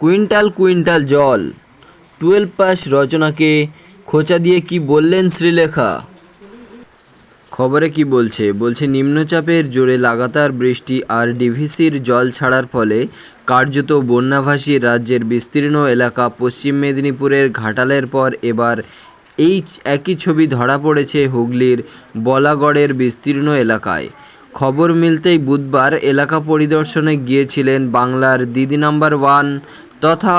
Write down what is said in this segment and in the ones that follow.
Quintal quintal জল। Twelve pass রচনাকে খোঁচা দিয়ে কি বললেন শ্রীলেখা? খবরে কি বলছে? বলছে, নিম্নচাপের জোরে লাগাতার বৃষ্টি আর ডিভিসির জল ছাড়ার ফলে কার্যত বন্যাভাসী রাজ্যের বিস্তীর্ণ এলাকা পশ্চিম মেদিনীপুরের ঘাটালের পর এবার এই একই ছবি ধরা পড়েছে হুগলির বলাগড়ের বিস্তীর্ণ এলাকায়। খবর মিলতেই বুধবার এলাকা পরিদর্শনে গিয়েছিলেন বাংলার দিদি নাম্বার ওয়ান তথা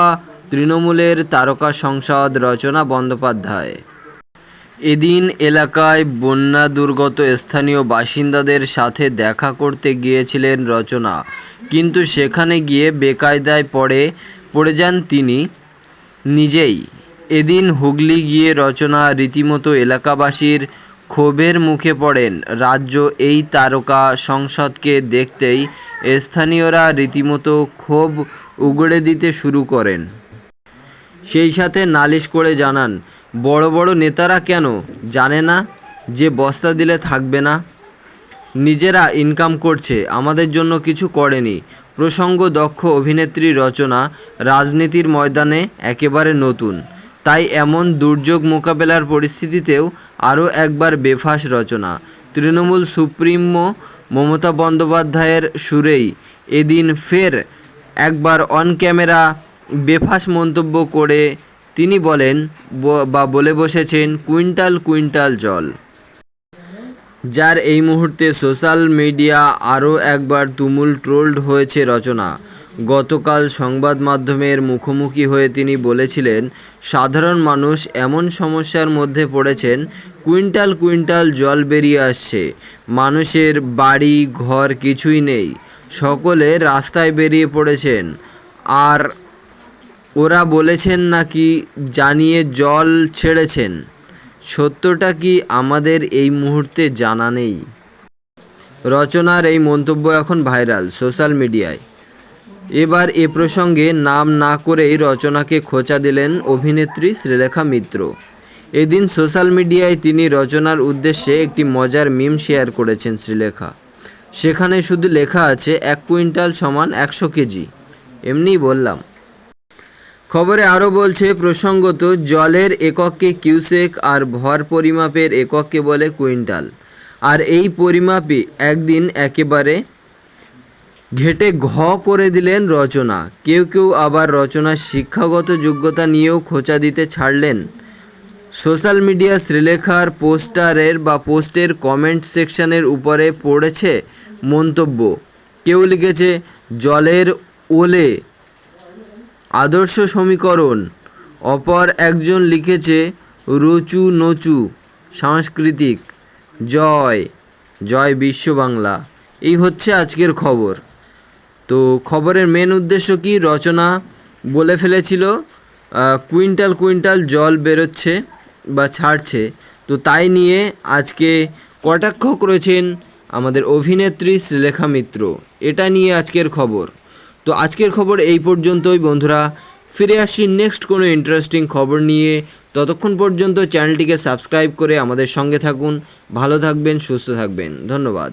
তৃণমূলের তারকা সংসদ রচনা বন্দ্যোপাধ্যায়। এদিন এলাকায় বন্যা দুর্গত স্থানীয় বাসিন্দাদের সাথে দেখা করতে গিয়েছিলেন রচনা। কিন্তু সেখানে গিয়ে বেকায়দায় পড়ে পড়ে যান তিনি নিজেই। এদিন হুগলি গিয়ে রচনা রীতিমতো এলাকাবাসীর ক্ষোভের মুখে পড়েন। রাজ্য এই তারকা সংসদকে দেখতেই স্থানীয়রা রীতিমতো ক্ষোভ উগড়ে দিতে শুরু করেন। সেই সাথে নালিশ করে জানান, বড় বড় নেতারা কেন? জানে না যে বস্তা দিলে থাকবে না। নিজেরা ইনকাম করছে, আমাদের জন্য কিছু করেনি। প্রসঙ্গ দক্ষ অভিনেত্রী রচনা, রাজনীতির ময়দানে একেবারে নতুন। তাই এমন দুর্যোগ মোকাবেলার পরিস্থিতিতেও আরও একবার বেফাস রচনা। তৃণমূল সুপ্রিমো মমতা বন্দ্যোপাধ্যায়ের সুরেই এদিন ফের একবার অন ক্যামেরা বেফাস মন্তব্য করে তিনি বলেন, ব- বলে বসেছেন, কুইন্টাল কুইন্টাল জল। যার এই মুহূর্তে সোশ্যাল মিডিয়া আরও একবার তুমুল ট্রোলড হয়েছে রচনা। গতকাল সংবাদ মাধ্যমের মুখোমুখি হয়ে তিনি বলেছিলেন, সাধারণ মানুষ এমন সমস্যার মধ্যে পড়েছেন, কুইন্টাল কুইন্টাল জল বেরিয়ে আসছে, মানুষের বাড়ি, ঘর কিছুই নেই, সকলে রাস্তায় বেরিয়ে পড়েছেন। আর ওরা বলেছেন নাকি জানিয়ে জল ছেড়েছেন, সত্যটা কি আমাদের এই মুহূর্তে জানা নেই। রচনার এই মন্তব্য এখন ভাইরাল সোশ্যাল মিডিয়ায়। এবার এ প্রসঙ্গে নাম না করেই রচনাকে খোঁচা দিলেন অভিনেত্রী শ্রীলেখা মিত্র। এদিন সোশ্যাল মিডিয়ায় তিনি রচনার উদ্দেশ্যে একটি মজার মিম শেয়ার করেছেন শ্রীলেখা। সেখানে শুধু লেখা আছে, এক কুইন্টাল সমান একশো কেজি। এমনিই বললাম। খবরে আরও বলছে, প্রসঙ্গত জলের একককে কিউসেক আর ভর পরিমাপের একককে বলে কুইন্টাল। আর এই পরিমাপই একদিন একেবারে ঘেটে ঘ করে দিলেন রচনা। কেউ কেউ আবার রচনার শিক্ষাগত যোগ্যতা নিয়েও খোঁচা দিতে ছাড়লেন। সোশ্যাল মিডিয়া শ্রীলেখার পোস্টারের বা পোস্টের কমেন্ট সেকশনের উপরে পড়েছে মন্তব্য। কেউ লিখেছে, জলের ওলে আদর্শ সমীকরণ। অপর একজন লিখেছে, রচু নচু, সাংস্কৃতিক। জয় জয় বিশ্ব বাংলা এই হচ্ছে আজকের খবর। তো খবরের মেন উদ্দেশ্য কি? রচনা বলে ফেলেছিল কুইন্টাল কুইন্টাল জল বেরোচ্ছে বা ছাড়ছে। তো তাই নিয়ে আজকে কটাক্ষ করেছেন আমাদের অভিনেত্রী শ্রীলেখা মিত্র। এটা নিয়ে আজকের খবর। তো আজকের খবর এই পর্যন্তই বন্ধুরা। ফিরে আসছি নেক্সট কোনো ইন্টারেস্টিং খবর নিয়ে। ততক্ষণ পর্যন্ত চ্যানেলটিকে সাবস্ক্রাইব করে আমাদের সঙ্গে থাকুন। ভালো থাকবেন, সুস্থ থাকবেন। ধন্যবাদ।